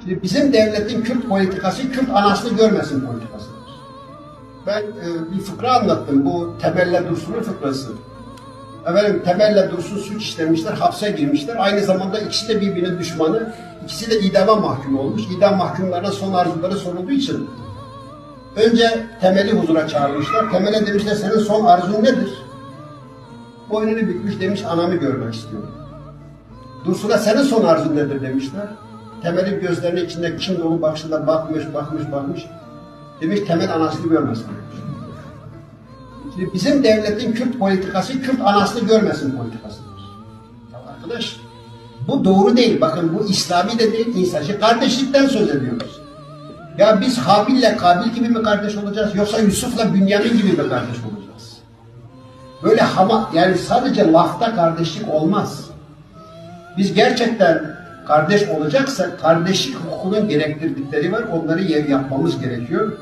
Şimdi bizim devletin Kürt politikası Kürt anasını görmesin politikasıdır. Ben e, bir fıkra anlattım. Bu Temelle Dursun'un fıkrası. Efendim Temelle Dursun suç işlemişler, hapse girmişler. Aynı zamanda ikisi de birbirinin düşmanı. İkisi de idama mahkum olmuş. İdam mahkumlarına son arzuları sorulduğu için önce Temel'i huzura çağırmışlar. Temel'e demişler senin son arzun nedir? Boynunu bükmüş demiş anamı görmek istiyorum. Dursun'a senin son arzun nedir demişler. Temel'in gözlerinin içinde kin dolu bakışında bakmış, bakmış, bakmış. Demiş Temel anasını görmesin demiş. Şimdi bizim devletin Kürt politikası Kürt anasını görmesin politikasıdır. Ya arkadaş bu doğru değil. Bakın bu İslami de değil, insancı kardeşlikten söz ediyoruz. Ya biz Habil'le Kabil gibi mi kardeş olacağız yoksa Yusuf'la Bünyamin gibi mi kardeş olacağız? Böyle hama yani sadece lafta kardeşlik olmaz. Biz gerçekten kardeş olacaksak kardeşlik hukukunun gerektirdikleri var. Onları yer yapmamız gerekiyor.